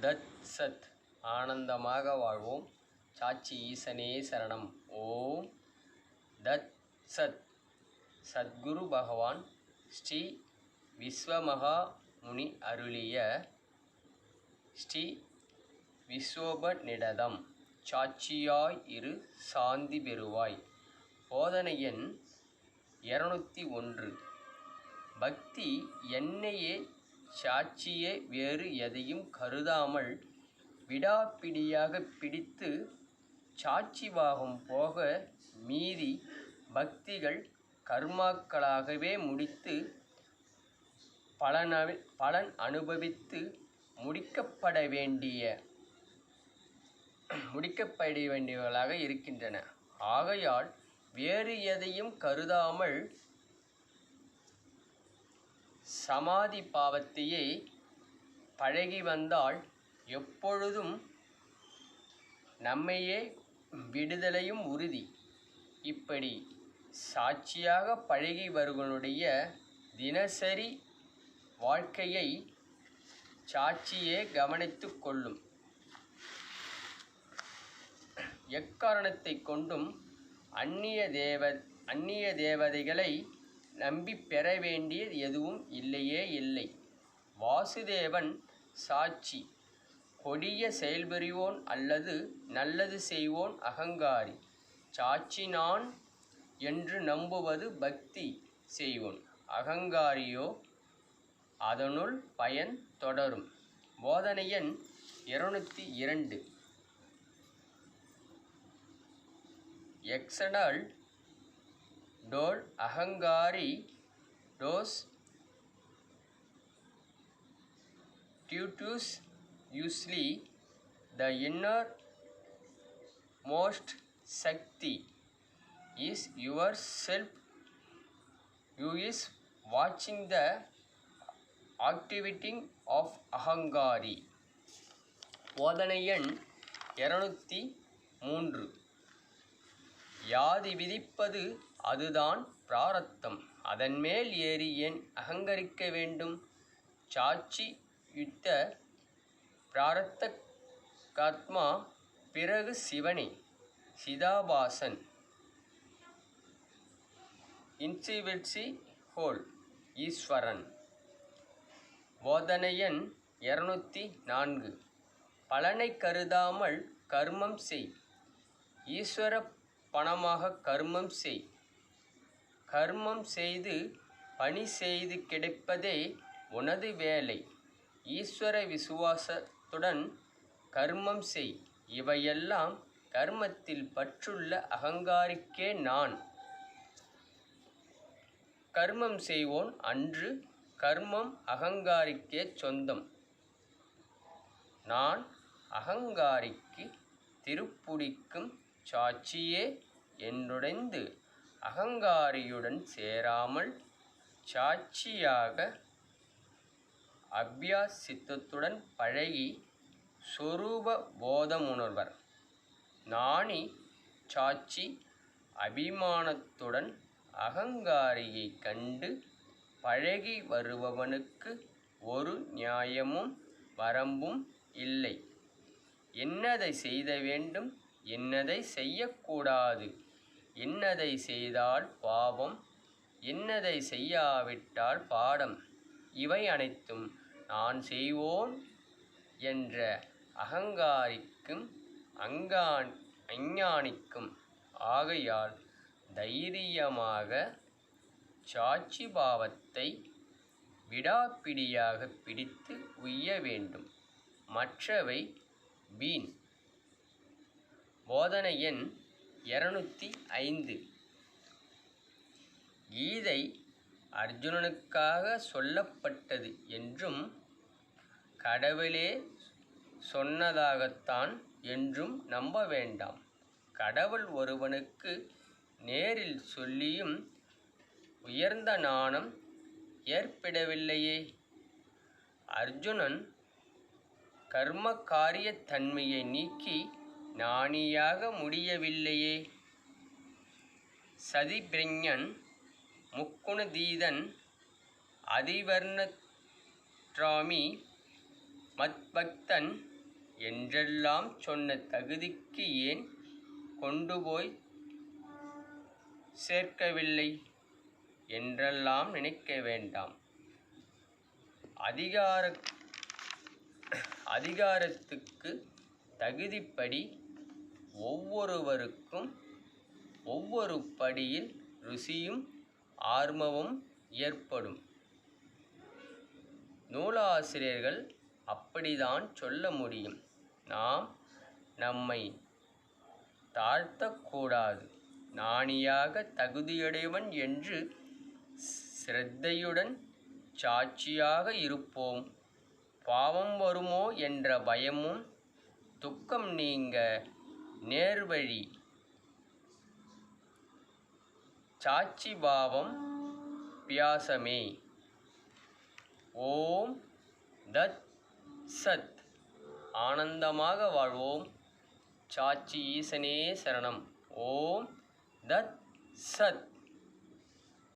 தத் சத் ஆனந்தமாக வாழ்வோம். சாட்சி ஈசனே சரணம். ஓம் தத் சத் சத்குரு பகவான் ஸ்ரீ விஸ்வமகா முனி அருளிய ஸ்ரீ விஸ்வோபநிடதம். சாட்சியாய் இரு சாந்தி பெறுவாய். போதனை எண் இரநூத்தி ஒன்று. பக்தி என்னையே சாட்சியே வேறு எதையும் கருதாமல் விடாப்பிடியாக பிடித்து சாட்சிவாகம் போக மீதி பக்திகள் கர்மாக்களாகவே முடித்து பலன பலன் அனுபவித்து முடிக்கப்பட வேண்டிய முடிக்கப்பட வேண்டியவர்களாக இருக்கின்றன. ஆகையால் வேறு எதையும் கருதாமல் சமாதி பாவத்தையே பழகி வந்தால் எப்பொழுதும் நம்மையே விடுதலையும் உறுதி. இப்படி சாட்சியாக பழகி வருவனுடைய தினசரி வாழ்க்கையை சாட்சியே கவனித்து கொள்ளும். எக்காரணத்தை கொண்டும் அந்நிய தேவ அந்நிய தேவதைகளை நம்பி பெற வேண்டியது எதுவும் இல்லையே இல்லை. வாசுதேவன் சாட்சி கொடிய செயல்புரிவோன் அல்லது நல்லது செய்வோன் அகங்காரி. சாட்சி நான் என்று நம்புவது பக்தி செய்வோன் அகங்காரியோ அதனுள் பயன் தொடரும். போதனையன் இருநூற்றி இருநூத்தி இரண்டு. எக்ஸடல் டோல் அகங்காரி டோஸ் tutus usually the inner most Shakti is yourself. You is watching the activity of Ahangari. போதனை எண் இரநூத்தி மூன்று யாதி விதிப்பது அதுதான் பிராரத்தம். அதன்மேல் ஏறி ஏன் அகங்கரிக்க வேண்டும்? சாட்சி யுத்த பிராரத்த காத்மா பிறகு சிவனே சிதாபாசன். இன்சிவிட்சி ஹோல் ஈஸ்வரன். போதனையன் இரநூத்தி நான்கு. பலனை கருதாமல் கர்மம் செய். ஈஸ்வர பணமாக கர்மம் செய். கர்மம் செய்து பணி செய்து கிடைப்பதே உனது வேலை. ஈஸ்வர விசுவாசத்துடன் கர்மம் செய். இவையெல்லாம் கர்மத்தில் பற்றுள்ள அகங்காரிக்கே நான். கர்மம் செய்வோன் அன்று கர்மம் அகங்காரிக்கே சொந்தம். நான் அகங்காரிக்கு திருப்புடிக்கும் சாட்சியே என்றுடைந்து அகங்காரியுடன் சேராமல் சாட்சியாக அபியாசித்தத்துடன் பழகி சொரூப போதமுணர்வர். நாணி சாட்சி அபிமானத்துடன் அகங்காரியை கண்டு பழகி வருபவனுக்கு ஒரு நியாயமும் வரம்பும் இல்லை. என்னதை செய்த வேண்டும்? என்னதை செய்யக்கூடாது. என்னதை செய்தால் பாவம் என்னதை செய்யாவிட்டால் பாடம். இவை அனைத்தும் நான் செய்வோன் என்ற அகங்காரிக்கும் அங்கான் அஞ்ஞானிக்கும் ஆகையால் தைரியமாக சாட்சி பாவத்தை விடாப்பிடியாக பிடித்து உய்ய வேண்டும். மற்றவை வீண். போதனை எண் இரநூத்தி ஐந்து. கீதை அர்ஜுனனுக்காக சொல்லப்பட்டது என்றும் கடவுளே சொன்னதாகத்தான் என்றும் நம்ப வேண்டாம். கடவுள் ஒருவனுக்கு நேரில் சொல்லியும் உயர்ந்த நாணம் ஏற்படவில்லையே. அர்ஜுனன் கர்ம காரியத்தன்மையை நீக்கி ஞானியாக முடியவில்லையே. சதிபிரஞன் முக்குணதீதன் அதிவர்ணத்ராமி மத்பக்தன் என்றெல்லாம் சொன்ன தகுதிக்கு ஏன் கொண்டு போய் சேர்க்கவில்லை என்றெல்லாம் நினைக்க வேண்டாம். அதிகார அதிகாரத்துக்கு தகுதிப்படி ஒவ்வொருவருக்கும் ஒவ்வொரு படியில் ருசியும் ஆர்வமும் ஏற்படும். நூலாசிரியர்கள் அப்படிதான் சொல்ல முடியும். நாம் நம்மை தாழ்த்தக்கூடாது. நாணியாக தகுதியுடையவன் என்று சிரத்தையுடன் சாட்சியாக இருப்போம். பாவம் வருமோ என்ற பயமும் துக்கம் நீங்க நேர்வழி. சாட்சி பாவம் பியாசமே. ஓம் தத் சத். ஆனந்தமாக வாழ்வோம். சாட்சி ஈசனே சரணம். ஓம் தத் சத்.